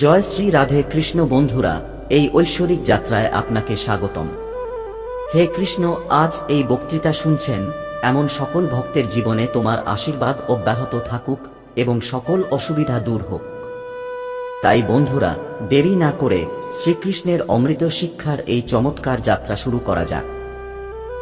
জয় শ্রী রাধে কৃষ্ণ বন্ধুরা, এই ঐশ্বরিক যাত্রায় আপনাকে স্বাগতম। হে কৃষ্ণ, আজ এই বক্তৃতা শুনছেন, এমন সকল ভক্তের জীবনে তোমার আশীর্বাদ অব্যাহত থাকুক এবং সকল অসুবিধা দূর হোক। তাই বন্ধুরা, দেরি না করে শ্রীকৃষ্ণের অমৃত শিক্ষার এই চমৎকার যাত্রা শুরু করা যাক।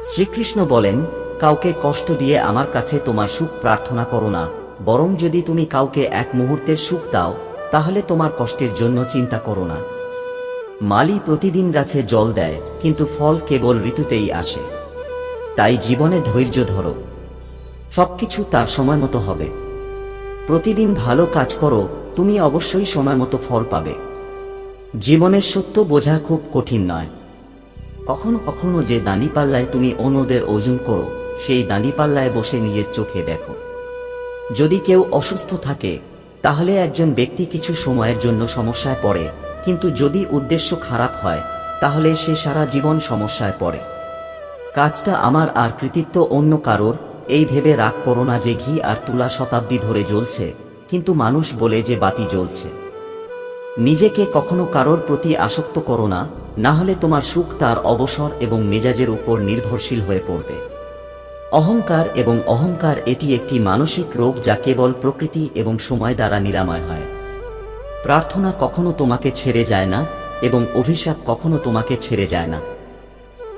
শ্রীকৃষ্ণ বলেন, কাউকে কষ্ট দিয়ে আমার কাছে তোমার সুখ প্রার্থনা করো না, বরং যদি তুমি কাউকে এক মুহূর্তের সুখ দাও তাহলে তোমার কষ্টের জন্য চিন্তা করো না। মালি প্রতিদিন গাছে জল দেয়, কিন্তু ফল কেবল ঋতুতেই আসে। তাই জীবনে ধৈর্য ধরো। সবকিছু তার সময় মতো হবে। প্রতিদিন ভালো কাজ করো, তুমি অবশ্যই সময় মতো ফল পাবে। জীবনের সত্য বোঝা খুব কঠিন নয়। কখনো কখনো যে দাঁড়িপাল্লায় তুমি অন্যদের ওজন করো, সেই দাঁড়িপাল্লায় বসে নিজের চোখে দেখো। যদি কেউ অসুস্থ থাকে তাহলে একজন ব্যক্তি কিছু সময়ের জন্য সমস্যায় পড়ে, কিন্তু যদি উদ্দেশ্য খারাপ হয়, তাহলে সে সারা জীবন সমস্যায় পড়ে। কাজটা আমার আর কৃতিত্ব অন্য কারোর, এই ভেবে রাগ করো না যে ঘি আর তুলা শতাব্দী ধরে জ্বলছে, কিন্তু মানুষ বলে যে বাতি জ্বলছে। নিজেকে কখনো কারোর প্রতি আসক্ত করো না হলে তোমার সুখ তার অবসর এবং মেজাজের উপর নির্ভরশীল হয়ে পড়বে। অহংকার এবং অহংকার এটি একটি মানসিক রোগ যা কেবল প্রকৃতি এবং সময় দ্বারা নিরাময় হয়। প্রার্থনা কখনো তোমাকে ছেড়ে যায় না এবং অভিশাপ কখনো তোমাকে ছেড়ে যায় না।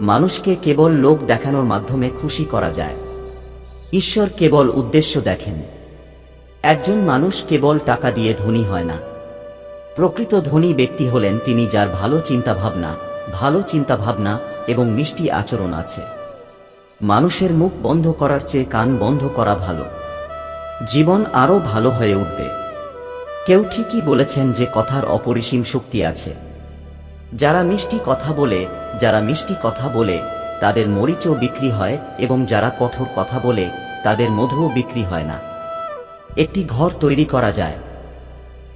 মানুষকে কেবল লোক দেখানোর মাধ্যমে খুশি করা যায়। ঈশ্বর কেবল উদ্দেশ্য দেখেন। একজন মানুষ কেবল টাকা দিয়ে ধনী হয় না। প্রকৃত ধনী ব্যক্তি হলেন তিনি যার ভালো চিন্তাভাবনা ভালো চিন্তাভাবনা এবং মিষ্টি আচরণ আছে। মানুষের মুখ বন্ধ করার চেয়ে কান বন্ধ করা ভালো। জীবন আরও ভালো হয়ে উঠবে। কেউ ঠিকই বলেছেন যে কথার অপরিসীম শক্তি আছে। যারা মিষ্টি কথা বলে, যারা মিষ্টি কথা বলে, তাদের মরিচও বিক্রি হয় এবং যারা কঠোর কথা বলে, তাদের মধুও বিক্রি হয় না। একটি ঘর তৈরি করা যায়।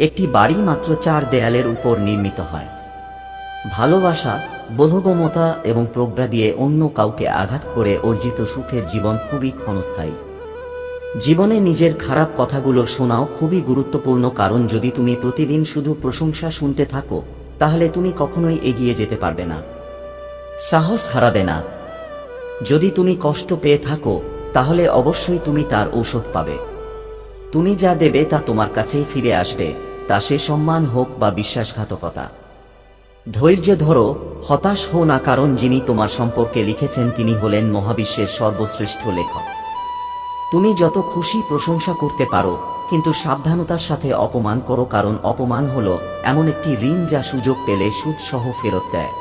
একটি বাড়ি মাত্র চার দেয়ালের উপর নির্মিত হয়। ভালোবাসা বোধগমতা এবং প্রজ্ঞা দিয়ে অন্য কাউকে আঘাত করে অর্জিত সুখের জীবন খুবই ক্ষণস্থায়ী। জীবনে নিজের খারাপ কথাগুলো শোনাও খুবই গুরুত্বপূর্ণ কারণ যদি তুমি প্রতিদিন শুধু প্রশংসা শুনতে থাকো, তাহলে তুমি কখনোই এগিয়ে যেতে পারবে না। সাহস হারাবে না। যদি তুমি কষ্ট পেয়ে থাকো, তাহলে অবশ্যই তুমি তার ঔষধ পাবে। তুমি যা দেবে তা তোমার কাছেই ফিরে আসবে, তা সে সম্মান হোক বা বিশ্বাসঘাতকতা। ধৈর্য ধরো, হতাশ হো না কারণ যিনি তোমার সম্পর্কে লিখেছেন তিনি হলেন মহাবিশ্বের সর্বশ্রেষ্ঠ লেখক। তুমি যত খুশি প্রশংসা করতে পারো, কিন্তু সাবধানতার সাথে অপমান করো কারণ অপমান হলো এমন একটি ঋণ যা সুযোগ পেলে সুদ সহ ফেরত দেয়।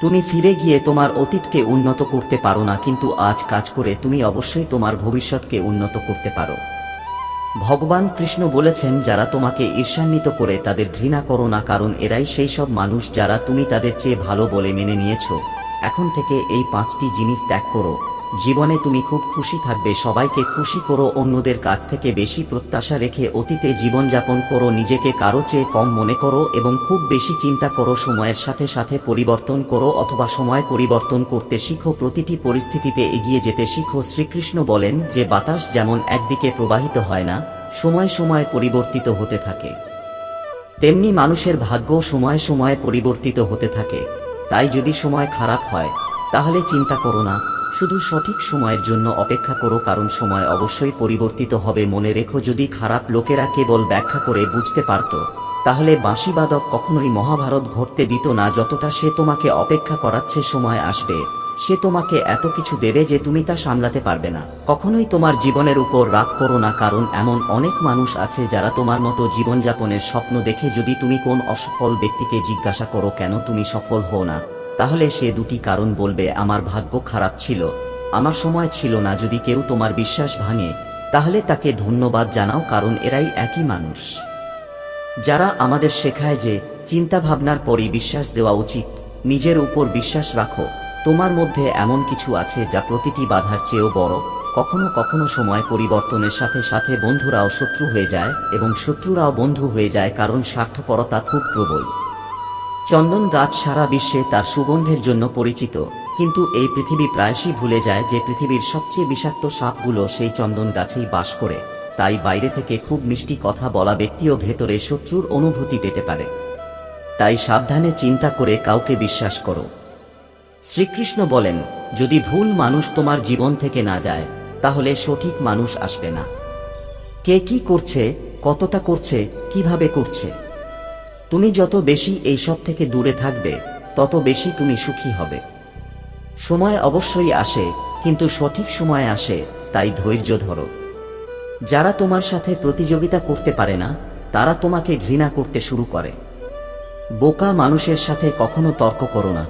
তুমি ফিরে গিয়ে তোমার অতীতকে উন্নত করতে পারো না, কিন্তু আজ কাজ করে তুমি অবশ্যই তোমার ভবিষ্যৎকে উন্নত করতে পারো। ভগবান কৃষ্ণ বলেছেন, যারা তোমাকে ঈর্ষান্বিত করে তাদের ঘৃণা করো না, কারণ এরাই সেই সব মানুষ যারা তুমি তাদের চেয়ে ভালো বলে মেনে নিয়েছ। এখন থেকে এই পাঁচটি জিনিস ত্যাগ করো। জীবনে তুমি খুব খুশি থাকবে, সবাইকে খুশি করো, অন্যদের কাছ থেকে বেশি প্রত্যাশা রেখে অতীতে জীবনযাপন করো, নিজেকে কারও চেয়ে কম মনে করো এবং খুব বেশি চিন্তা করো, সময়ের সাথে সাথে পরিবর্তন করো অথবা সময় পরিবর্তন করতে শিখো, প্রতিটি পরিস্থিতিতে এগিয়ে যেতে শিখো, শ্রীকৃষ্ণ বলেন যে বাতাস যেমন একদিকে প্রবাহিত হয় না, সময় সময় পরিবর্তিত হতে থাকে। তেমনি মানুষের ভাগ্য সময় সময় পরিবর্তিত হতে থাকে। তাই যদি সময় খারাপ হয়, তাহলে চিন্তা করো না। শুধু সঠিক সময়ের জন্য অপেক্ষা করো, কারণ সময় অবশ্যই পরিবর্তিত হবে। মনে রেখো, যদি খারাপ লোকেরা কেবল ব্যাখ্যা করে বুঝতে পারত, তাহলে বাঁশিবাদক কখনোই মহাভারত ঘটতে দিত না। যতটা সে তোমাকে অপেক্ষা করাচ্ছে, সময় আসবে। সে তোমাকে এত কিছু দেবে যে তুমি তা সামলাতে পারবে না। কখনোই তোমার জীবনের উপর রাগ করো না, কারণ এমন অনেক মানুষ আছে যারা তোমার মতো জীবনযাপনের স্বপ্ন দেখে, যদি তুমি কোন অসফল ব্যক্তিকে জিজ্ঞাসা করো কেন তুমি সফল হও না। তাহলে সে দুটি কারণ বলবে, আমার ভাগ্য খারাপ ছিল। আমার সময় ছিল না, যদি কেউ তোমার বিশ্বাস ভাঙে, তাহলে তাকে ধন্যবাদ জানাও, কারণ এরাই একই মানুষ। যারা আমাদের শেখায় যে চিন্তা ভাবনার পরই বিশ্বাস দেওয়া উচিত, নিজের উপর বিশ্বাস রাখো, তোমার মধ্যে এমন কিছু আছে যা প্রতিটি বাধার চেয়েও বড়। কখনো কখনো সময় পরিবর্তনের সাথে সাথে বন্ধুরাও শত্রু হয়ে যায়, এবং শত্রুরাও বন্ধু হয়ে যায়, কারণ স্বার্থপরতা খুব প্রবল। চন্দন গাছ সারা বিশ্বে তার সুগন্ধের জন্য পরিচিত, কিন্তু এই পৃথিবী প্রায়শই ভুলে যায় যে পৃথিবীর সবচেয়ে বিষাক্ত সাপগুলো সেই চন্দন গাছেই বাস করে, তাই বাইরে থেকে খুব মিষ্টি কথা বলা ব্যক্তিও ভেতরে শত্রুর অনুভূতি পেতে পারে। তাই সাবধানে চিন্তা করে কাউকে বিশ্বাস করো। শ্রীকৃষ্ণ বলেন, যদি ভুল মানুষ তোমার জীবন থেকে না যায়, তাহলে সঠিক মানুষ আসবে না। কে কি করছে, কতটা করছে, কীভাবে করছে? তুমি যত বেশি এইসব থেকে দূরে থাকবে, তত বেশি তুমি সুখী হবে। সময় অবশ্যই আসে, কিন্তু সঠিক সময় আসে, তাই ধৈর্য ধরো। যারা তোমার সাথে প্রতিযোগিতা করতে পারে না, তারা তোমাকে ঘৃণা করতে শুরু করে। বোকা মানুষের সাথে কখনো তর্ক করো না।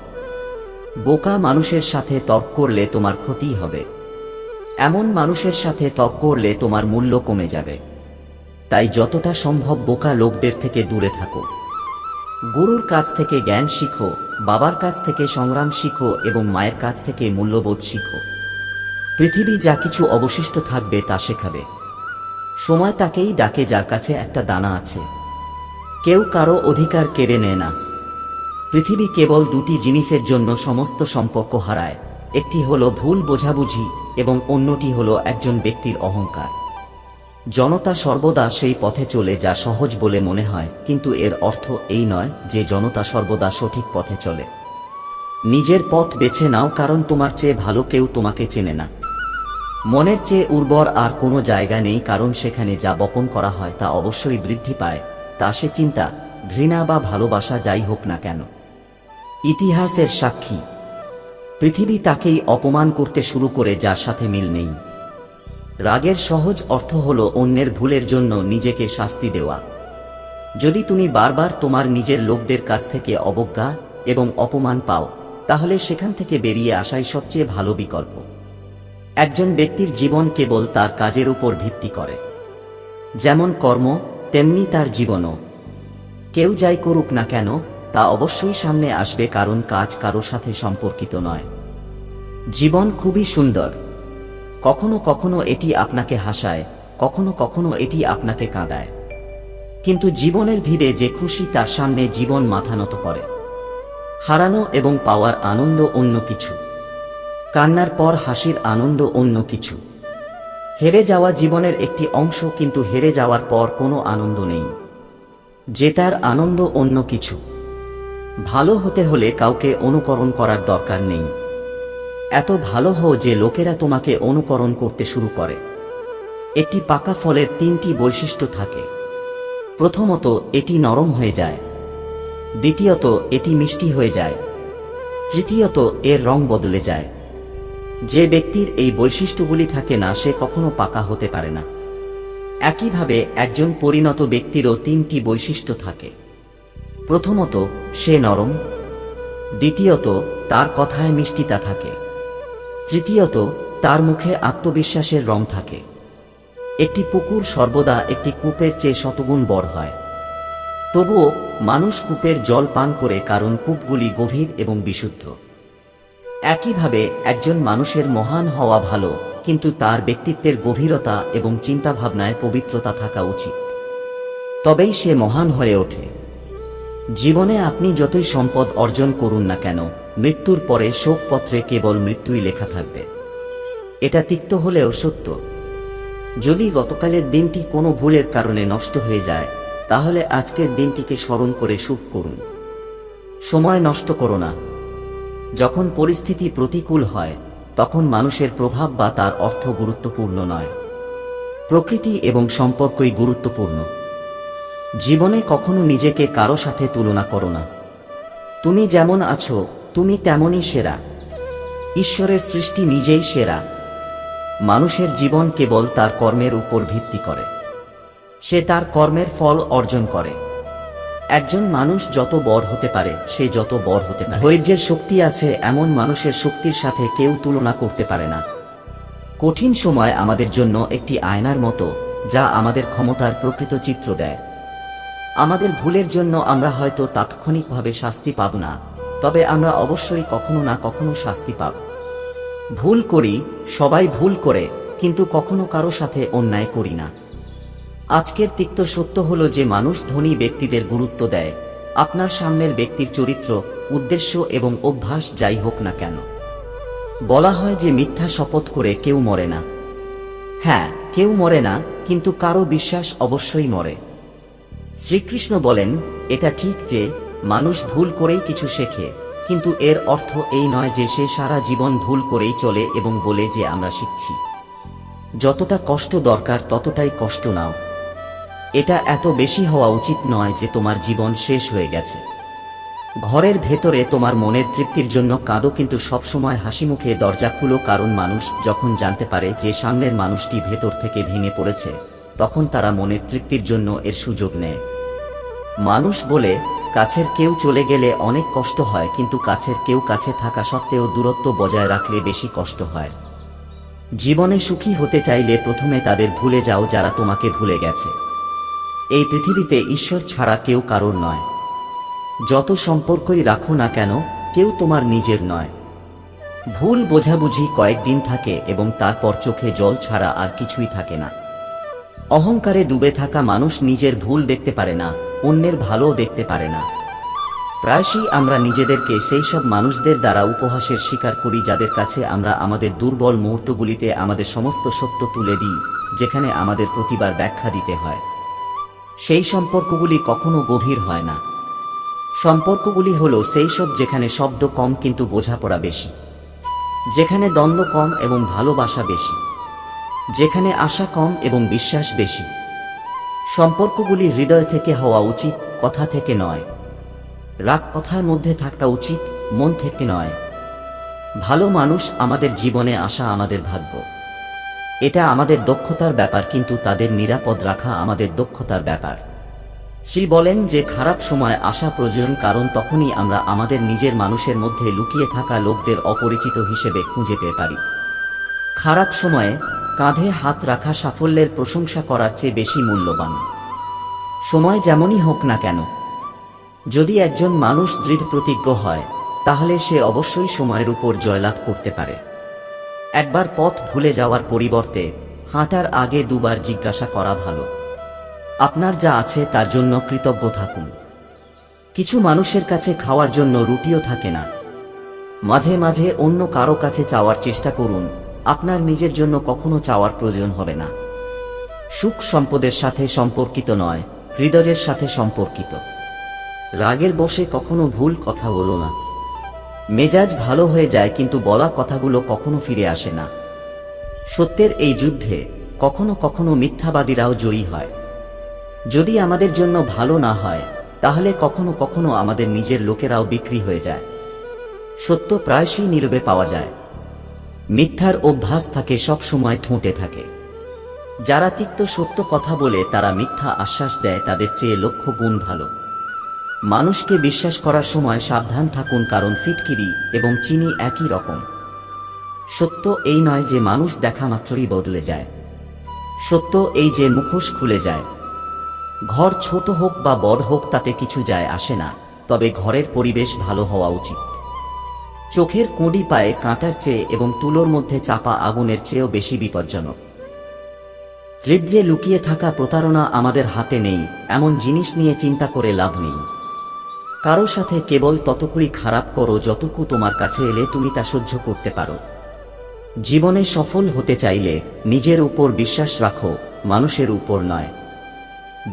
বোকা মানুষের সাথে তর্ক করলে তোমার ক্ষতি হবে। এমন মানুষের সাথে তর্ক করলে তোমার মূল্য কমে যাবে। তাই যতটা সম্ভব বোকা লোকদের থেকে দূরে থাকো। গুরুর কাছ থেকে জ্ঞান শিখো, বাবার কাছ থেকে সংগ্রাম শিখো এবং মায়ের কাছ থেকে মূল্যবোধ শিখো। পৃথিবী যা কিছু অবশিষ্ট থাকবে তা শেখাবে। সময় তাকেই ডাকে যার কাছে একটা দানা আছে। কেউ কারও অধিকার কেড়ে নেয় না। পৃথিবী কেবল দুটি জিনিসের জন্য সমস্ত সম্পর্ক হারায়, একটি হলো ভুল বোঝাবুঝি এবং অন্যটি হলো একজন ব্যক্তির অহংকার। জনতা সর্বদা সেই পথে চলে যা সহজ বলে মনে হয়, কিন্তু এর অর্থ এই নয় যে জনতা সর্বদা সঠিক পথে চলে। নিজের পথ বেছে নাও, কারণ তোমার চেয়ে ভালো কেউ তোমাকে চেনে না। মনের চেয়ে উর্বর আর কোনো জায়গা নেই, কারণ সেখানে যা বপন করা হয় তা অবশ্যই বৃদ্ধি পায়, তা সে চিন্তা, ঘৃণা বা ভালোবাসা যাই হোক না কেন। ইতিহাসের সাক্ষী। পৃথিবী তাকেই অপমান করতে শুরু করে যার সাথে মিল নেই। রাগের সহজ অর্থ হল অন্যের ভুলের জন্য নিজেকে শাস্তি দেওয়া। যদি তুমি বারবার তোমার নিজের লোকদের কাছ থেকে অবজ্ঞা এবং অপমান পাও, তাহলে সেখান থেকে বেরিয়ে আসাই সবচেয়ে ভালো বিকল্প। একজন ব্যক্তির জীবন কেবল তার কাজের উপর ভিত্তি করে। যেমন কর্ম, তেমনি তার জীবনও। কেউ যাই করুক না কেন, তা অবশ্যই সামনে আসবে কারণ কাজ কারও সাথে সম্পর্কিত নয়। জীবন খুবই সুন্দর। কখনো কখনো এটি আপনাকে হাসায়, কখনো কখনো এটি আপনাকে কাঁদায়। কিন্তু জীবনের ভিড়ে যে খুশি তার সামনে জীবন মাথা নত করে। হারানো এবং পাওয়ার আনন্দ অন্য কিছু। কান্নার পর হাসির আনন্দ অন্য কিছু। হেরে যাওয়া জীবনের একটি অংশ কিন্তু হেরে যাওয়ার পর কোনো আনন্দ নেই। জেতার আনন্দ অন্য কিছু। ভালো হতে হলে কাউকে অনুকরণ করার দরকার নেই। এত ভালো হও যে লোকেরা তোমাকে অনুকরণ করতে শুরু করে। একটি পাকা ফলের তিনটি বৈশিষ্ট্য থাকে। প্রথমত, এটি নরম হয়ে যায়। দ্বিতীয়ত, এটি মিষ্টি হয়ে যায়। তৃতীয়ত, এর রং বদলে যায়। যে ব্যক্তির এই বৈশিষ্ট্যগুলি থাকে না, সে কখনো পাকা হতে পারে না। একইভাবে, একজন পরিণত ব্যক্তিরও তিনটি বৈশিষ্ট্য থাকে। প্রথমত, সে নরম। দ্বিতীয়ত, তার কথায় মিষ্টিতা থাকে। তৃতীয়ত, তার মুখে আত্মবিশ্বাসের রং থাকে। একটি পুকুর সর্বদা একটি কূপের চেয়ে শতগুণ বড় হয়। তবুও মানুষ কূপের জল পান করে কারণ কূপগুলি গভীর এবং বিশুদ্ধ। একইভাবে একজন মানুষের মহান হওয়া ভালো, কিন্তু তার ব্যক্তিত্বের গভীরতা এবং চিন্তাভাবনায় পবিত্রতা থাকা উচিত। তবেই সে মহান হয়ে ওঠে। জীবনে আপনি যতই সম্পদ অর্জন করুন না কেন মৃত্যুর পরে শোকপত্রে কেবল মৃত্যুই লেখা থাকবে। এটা তিক্ত হলেও সত্য। যদি গতকালের দিনটি কোনো ভুলের কারণে নষ্ট হয়ে যায়, তাহলে আজকের দিনটিকে স্মরণ করে সুখ করুন। সময় নষ্ট করো না। যখন পরিস্থিতি প্রতিকূল হয়, তখন মানুষের প্রভাব বা তার অর্থ গুরুত্বপূর্ণ নয়। প্রকৃতি এবং সম্পর্কই গুরুত্বপূর্ণ। জীবনে কখনো নিজেকে কারও সাথে তুলনা করো না। তুমি যেমন আছো তুমি তেমনই সেরা। ঈশ্বরের সৃষ্টি নিজেই সেরা। মানুষের জীবন কেবল তার কর্মের উপর ভিত্তি করে। সে তার কর্মের ফল অর্জন করে। একজন মানুষ যত বড় হতে পারে, সে যত বড় হতে পারে। ধৈর্যের শক্তি আছে, এমন মানুষের শক্তির সাথে কেউ তুলনা করতে পারে না। কঠিন সময় আমাদের জন্য একটি আয়নার মতো, যা আমাদের ক্ষমতার প্রকৃত চিত্র দেয়। আমাদের ভুলের জন্য আমরা হয়তো তাৎক্ষণিকভাবে শাস্তি পাব না। তবে আমরা অবশ্যই কখনো না কখনো শাস্তি পাব। ভুল করি, সবাই ভুল করে, কিন্তু কখনো কারও সাথে অন্যায় করি না। আজকের তিক্ত সত্য হলো যে মানুষ ধনী ব্যক্তিদের গুরুত্ব দেয়। আপনার সামনের ব্যক্তির চরিত্র, উদ্দেশ্য এবং অভ্যাস যাই হোক না কেন। বলা হয় যে মিথ্যা শপথ করে কেউ মরে না। হ্যাঁ কেউ মরে না, কিন্তু কারও বিশ্বাস অবশ্যই মরে। শ্রীকৃষ্ণ বলেন, এটা ঠিক যে মানুষ ভুল করেই কিছু শেখে, কিন্তু এর অর্থ এই নয় যে সে সারা জীবন ভুল করেই চলে এবং বলে যে আমরা শিখছি। যতটা কষ্ট দরকার ততটাই কষ্ট নাও। এটা এত বেশি হওয়া উচিত নয় যে তোমার জীবন শেষ হয়ে গেছে। ঘরের ভেতরে তোমার মনের তৃপ্তির জন্য কাঁদো কিন্তু সবসময় হাসি মুখে দরজা খুলো কারণ মানুষ যখন জানতে পারে যে সামনের মানুষটি ভেতর থেকে ভেঙে পড়েছে, তখন তারা মনের তৃপ্তির জন্য এর সুযোগ নেয়। মানুষ বলে কাছের কেউ চলে গেলে অনেক কষ্ট হয়, কিন্তু কাছের কেউ কাছে থাকা সত্ত্বেও দূরত্ব বজায় রাখলে বেশি কষ্ট হয়। জীবনে সুখী হতে চাইলে প্রথমে তাদের ভুলে যাও যারা তোমাকে ভুলে গেছে। এই পৃথিবীতে ঈশ্বর ছাড়া কেউ কারোর নয়। যত সম্পর্কই রাখো না কেন, কেউ তোমার নিজের নয়। ভুল বোঝাবুঝি কয়েকদিন থাকে এবং তারপর চোখে জল ছাড়া আর কিছুই থাকে না। অহংকারে ডুবে থাকা মানুষ নিজের ভুল দেখতে পারে না, অন্যের ভালোও দেখতে পারে না। প্রায়শই আমরা নিজেদেরকে সেই সব মানুষদের দ্বারা উপহাসের শিকার করি যাদের কাছে আমরা আমাদের দুর্বল মুহূর্তগুলিতে আমাদের সমস্ত সত্য তুলে দিই, যেখানে আমাদের প্রতিবার ব্যাখ্যা দিতে হয়। সেই সম্পর্কগুলি কখনো গভীর হয় না। সম্পর্কগুলি হল সেই সব যেখানে শব্দ কম কিন্তু বোঝাপড়া বেশি, যেখানে দ্বন্দ্ব কম এবং ভালোবাসা বেশি। যেখানে আশা কম এবং বিশ্বাস বেশি। সম্পর্কগুলি হৃদয় থেকে হওয়া উচিত, কথা থেকে নয়। রাগ কথার মধ্যে থাকা উচিত, মন থেকে নয়। ভালো মানুষ আমাদের জীবনে আসা আমাদের ভাগ্য। এটা আমাদের দক্ষতার ব্যাপার, কিন্তু তাদের নিরাপদ রাখা আমাদের দক্ষতার ব্যাপার। শ্রী বলেন যে, খারাপ সময় আসা প্রয়োজন, কারণ তখনই আমরা আমাদের নিজের মানুষের মধ্যে লুকিয়ে থাকা লোকদের অপরিচিত হিসেবে খুঁজে পেয়ে পারি। খারাপ সময়ে কাঁধে হাত রাখা সাফল্যের প্রশংসা করার চেয়ে বেশি মূল্যবান। সময় যেমনই হোক না কেন, যদি একজন মানুষ দৃঢ় প্রতিজ্ঞ হয়, তাহলে সে অবশ্যই সময়ের উপর জয়লাভ করতে পারে। একবার পথ ভুলে যাওয়ার পরিবর্তে হাঁটার আগে দুবার জিজ্ঞাসা করা ভালো। আপনার যা আছে তার জন্য কৃতজ্ঞ থাকুন। কিছু মানুষের কাছে খাওয়ার জন্য রুটিও থাকে না। মাঝে মাঝে অন্য কারও কাছে চাওয়ার চেষ্টা করুন আপনার নিজের জন্য কখনো চাওয়ার প্রয়োজন হবে না। সুখ সম্পদের সাথে সম্পর্কিত নয়, হৃদয়ের সাথে সম্পর্কিত। রাগের বসে কখনো ভুল কথা বলো না। মেজাজ ভালো হয়ে যায় কিন্তু বলা কথাগুলো কখনো ফিরে আসে না। সত্যের এই যুদ্ধে কখনো কখনো মিথ্যাবাদীরাও জয়ী হয়। যদি আমাদের জন্য ভালো না হয়, তাহলে কখনো কখনো আমাদের নিজের লোকেরাও বিক্রি হয়ে যায়। সত্য প্রায়শই নীরবে পাওয়া যায়। মিথ্যার অভ্যাস থাকে সব সময় ঠোঁটে থাকে। যারা তিক্ত সত্য কথা বলে, তারা মিথ্যা আশ্বাস দেয়, তাদের চেয়ে লক্ষ গুণ ভালো। মানুষকে বিশ্বাস করার সময় সাবধান থাকুন, কারণ ফিটকিরি এবং চিনি একই রকম। সত্য এই নয় যে মানুষ দেখা মাত্রই বদলে যায়। সত্য এই যে মুখোশ খুলে যায়। ঘর ছোট হোক বা বড় হোক, তাতে কিছু যায় আসে না, তবে ঘরের পরিবেশ ভালো হওয়া উচিত। চোখের কোঁড়ি পায়ে কাঁটার চেয়ে এবং তুলোর মধ্যে চাপা আগুনের চেয়েও বেশি বিপজ্জনক। হৃদ্যে লুকিয়ে থাকা প্রতারণা আমাদের হাতে নেই, এমন জিনিস নিয়ে চিন্তা করে লাভ নেই। কারও সাথে কেবল ততকুই খারাপ করো যতটুকু তোমার কাছে এলে তুমি তা সহ্য করতে পারো। জীবনে সফল হতে চাইলে নিজের উপর বিশ্বাস রাখো, মানুষের উপর নয়।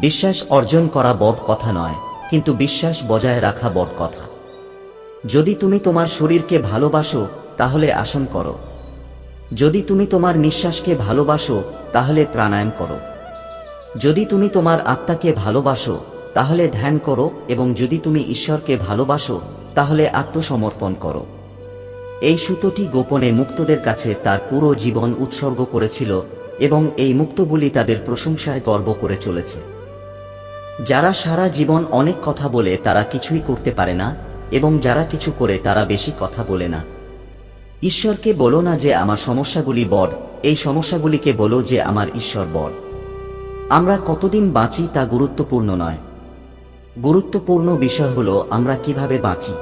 বিশ্বাস অর্জন করা বড় কথা নয়, কিন্তু বিশ্বাস বজায় রাখা বড় কথা। যদি তুমি তোমার শরীরকে ভালোবাসো, তাহলে আসন করো। যদি তুমি তোমার নিঃশ্বাসকে ভালোবাসো, তাহলে প্রাণায়াম করো। যদি তুমি তোমার আত্মাকে ভালোবাসো, তাহলে ধ্যান করো এবং যদি তুমি ঈশ্বরকে ভালোবাসো, তাহলে আত্মসমর্পণ করো। এই সুতোটি গোপনে মুক্তদের কাছে তার পুরো জীবন উৎসর্গ করেছিল এবং এই মুক্তগুলি তাদের প্রশংসায় গর্ব করে চলেছে। যারা সারা জীবন অনেক কথা বলে তারা কিছুই করতে পারে না এবং যারা কিছু করে তারা বেশি কথা বলে না। ঈশ্বরকে বলো না যে আমার সমস্যাগুলি বড়, এই সমস্যাগুলিকে বলো যে আমার ঈশ্বর বড়। আমরা কতদিন বাঁচি তা গুরুত্বপূর্ণ নয়। গুরুত্বপূর্ণ বিষয় হলো আমরা কীভাবে বাঁচি।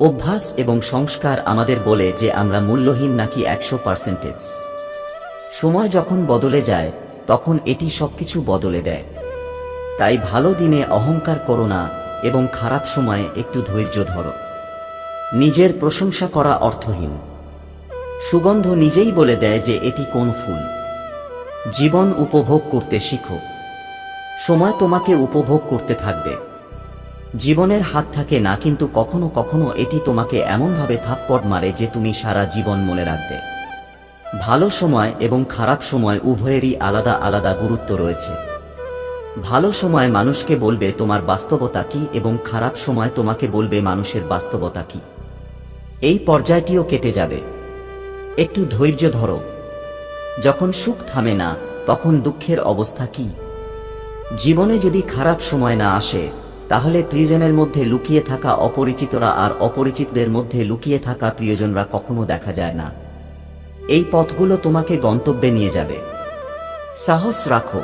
অভ্যাস এবং সংস্কার আমাদের বলে যে আমরা মূল্যহীন নাকি একশো পার্সেন্টেজ। সময় যখন বদলে যায়, তখন এটি সবকিছু বদলে দেয়। তাই ভালো দিনে অহংকার করো না এবং খারাপ সময়ে একটু ধৈর্য ধরো। নিজের প্রশংসা করা অর্থহীন। সুগন্ধ নিজেই বলে দেয় যে এটি কোন ফুল। জীবন উপভোগ করতে শিখো। সময় তোমাকে উপভোগ করতে থাকবে। জীবনের হাত থাকে না, কিন্তু কখনো কখনো এটি তোমাকে এমনভাবে থাপ্পড় মারে যে তুমি সারা জীবন মনে রাখবে। ভালো সময় এবং খারাপ সময় উভয়েরই আলাদা আলাদা গুরুত্ব রয়েছে। ভালো সময় মানুষকে বলবে তোমার বাস্তবতা কি এবং খারাপ সময় তোমাকে বলবে মানুষের বাস্তবতা কি। এই পর্যায়টিও কেটে যাবে। একটু ধৈর্য ধরো। যখন সুখ থামে না, তখন দুঃখের অবস্থা কি? জীবনে যদি খারাপ সময় না আসে, তাহলে প্রিয়জনের মধ্যে লুকিয়ে থাকা অপরিচিতরা আর অপরিচিতদের মধ্যে লুকিয়ে থাকা প্রিয়জনরা কখনো দেখা যায় না। এই পথগুলো তোমাকে গন্তব্যে নিয়ে যাবে। সাহস রাখো।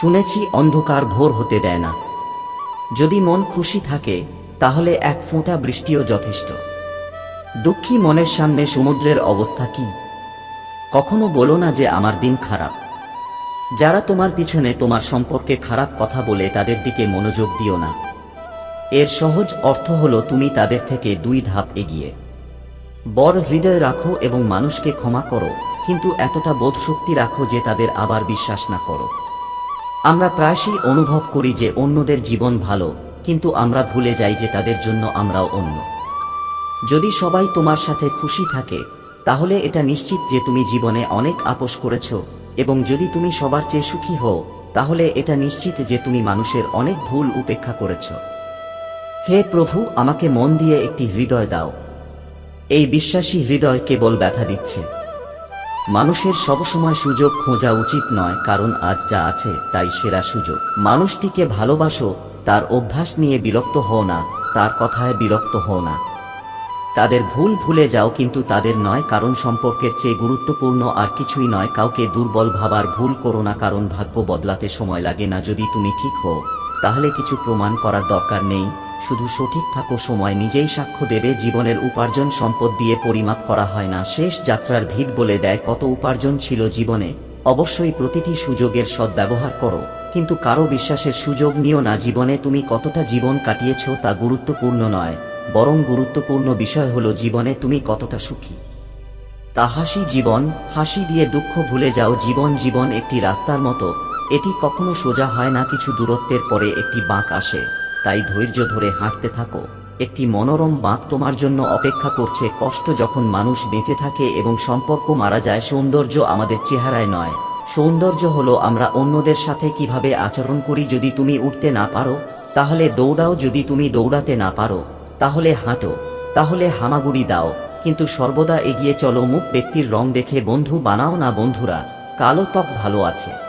শুনেছি অন্ধকার ভোর হতে দেয় না। যদি মন খুশি থাকে, তাহলে এক ফোঁটা বৃষ্টিও যথেষ্ট। দুঃখী মনের সামনে সমুদ্রের অবস্থা কি? কখনো বলো না যে আমার দিন খারাপ। যারা তোমার পিছনে তোমার সম্পর্কে খারাপ কথা বলে তাদের দিকে মনোযোগ দিও না। এর সহজ অর্থ হলো তুমি তাদের থেকে দুই ধাপ এগিয়ে। বড় হৃদয় রাখো এবং মানুষকে ক্ষমা করো, কিন্তু এতটা বোধশক্তি রাখো যে তাদের আবার বিশ্বাস না করো। আমরা প্রায়শই অনুভব করি যে অন্যদের জীবন ভালো, কিন্তু আমরা ভুলে যাই যে তাদের জন্য আমরাও অন্য। যদি সবাই তোমার সাথে খুশি থাকে, তাহলে এটা নিশ্চিত যে তুমি জীবনে অনেক আপোষ করেছ, এবং যদি তুমি সবার চেয়ে সুখী হও, তাহলে এটা নিশ্চিত যে তুমি মানুষের অনেক ভুল উপেক্ষা করেছ। হে প্রভু, আমাকে মন দিয়ে একটি হৃদয় দাও। এই বিশ্বাসী হৃদয় কেবল ব্যথা দিচ্ছে। মানুষের সবসময় সুযোগ খোঁজা উচিত নয়, কারণ আজ যা আছে তাই সেরা সুযোগ। মানুষটিকে ভালোবাসো, তার অভ্যাস নিয়ে বিরক্ত হও না, তার কথায় বিরক্ত হও না। তাদের ভুল ভুলে যাও, কিন্তু তাদের নয়, কারণ সম্পর্কের চেয়ে গুরুত্বপূর্ণ আর কিছুই নয়। কাউকে দুর্বল ভাবার ভুল করো না, কারণ ভাগ্য বদলাতে সময় লাগে না। যদি তুমি ঠিক হও, তাহলে কিছু প্রমাণ করার দরকার নেই। শুধু সঠিক থাকো সময় নিজেই সাক্ষ্য দেবে, জীবনের উপার্জন সম্পদ দিয়ে পরিমাপ করা হয় না। শেষ যাত্রার ভিড় বলে দেয়, কত উপার্জন ছিল জীবনে। অবশ্যই প্রতিটি সুযোগের সদ্ব্যবহার করো, কিন্তু কারও বিশ্বাসের সুযোগ নিও না। জীবনে তুমি কতটা জীবন কাটিয়েছ তা গুরুত্বপূর্ণ নয়, বরং গুরুত্বপূর্ণ বিষয় হলো জীবনে তুমি কতটা সুখী। তা হাসি জীবন, হাসি দিয়ে দুঃখ ভুলে যাও। জীবন জীবন একটি রাস্তার মতো, এটি কখনো সোজা হয় না, কিছু দূরত্বের পরে একটি বাঁক আসে। তাই ধৈর্য ধরে হাঁটতে থাকো। একটি মনোরম বাঁক তোমার জন্য অপেক্ষা করছে কষ্ট যখন মানুষ বেঁচে থাকে এবং সম্পর্ক মারা যায়, সৌন্দর্য আমাদের চেহারায় নয়। সৌন্দর্য হলো আমরা অন্যদের সাথে কীভাবে আচরণ করি যদি তুমি উঠতে না পারো, তাহলে দৌড়াও যদি তুমি দৌড়াতে না পারো, তাহলে হাঁটো। তাহলে হামাগুড়ি দাও। কিন্তু সর্বদা এগিয়ে চলো, মুখ ব্যক্তির রং দেখে, বন্ধু বানাও না বন্ধুরা, কালো ত্বক ভালো আছে।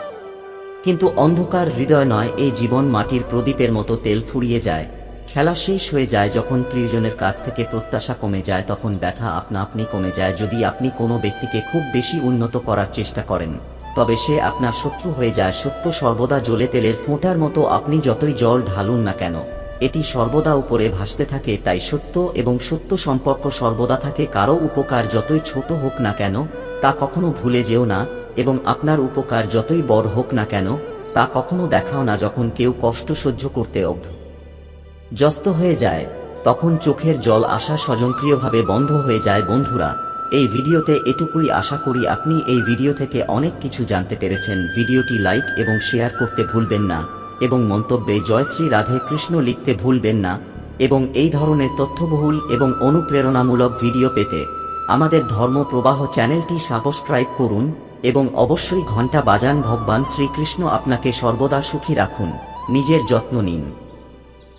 কিন্তু অন্ধকার হৃদয় নয়, এই জীবন মাটির প্রদীপের মতো তেল ফুরিয়ে যায়। খেলা শেষ হয়ে যায় যখন প্রিয়জনের কাছ থেকে প্রত্যাশা কমে যায়, তখন ব্যথা আপনা আপনি কমে যায় যদি আপনি কোনো ব্যক্তিকে খুব বেশি উন্নত করার চেষ্টা করেন। তবে সে আপনার শত্রু হয়ে যায়, সত্য সর্বদা জ্বলে তেলের ফোঁটার মতো আপনি যতই জল ঢালুন না কেন, এটি সর্বদা উপরে ভাসতে থাকে, তাই সত্য এবং সত্য সম্পর্ক সর্বদা থাকে, কারও উপকার যতই ছোট হোক না কেন, তা কখনো ভুলে যেও না। এবং আপনার উপকার যতই বড় হোক না কেন, তা কখনো দেখাও না যখন কেউ কষ্ট সহ্য করতে অভ যস্ত হয়ে যায়, তখন চোখের জল আসা স্বজনক্রিয়ভাবে বন্ধ হয়ে যায়। বন্ধুরা, এই ভিডিওতে এটুকুই আশা করি আপনি এই ভিডিও থেকে অনেক কিছু জানতে পেরেছেন। ভিডিওটি লাইক এবং শেয়ার করতে ভুলবেন না এবং মন্তব্যে জয়শ্রী রাধে কৃষ্ণ লিখতে ভুলবেন না এবং এই ধরনের তথ্যবহুল এবং অনুপ্রেরণামূলক ভিডিও পেতে আমাদের ধর্ম প্রবাহ চ্যানেলটি সাবস্ক্রাইব করুন। এবং অবশ্যই ঘণ্টা বাজান ভগবান শ্রীকৃষ্ণ আপনাকে সর্বদা সুখী রাখুন। নিজের যত্ন নিন।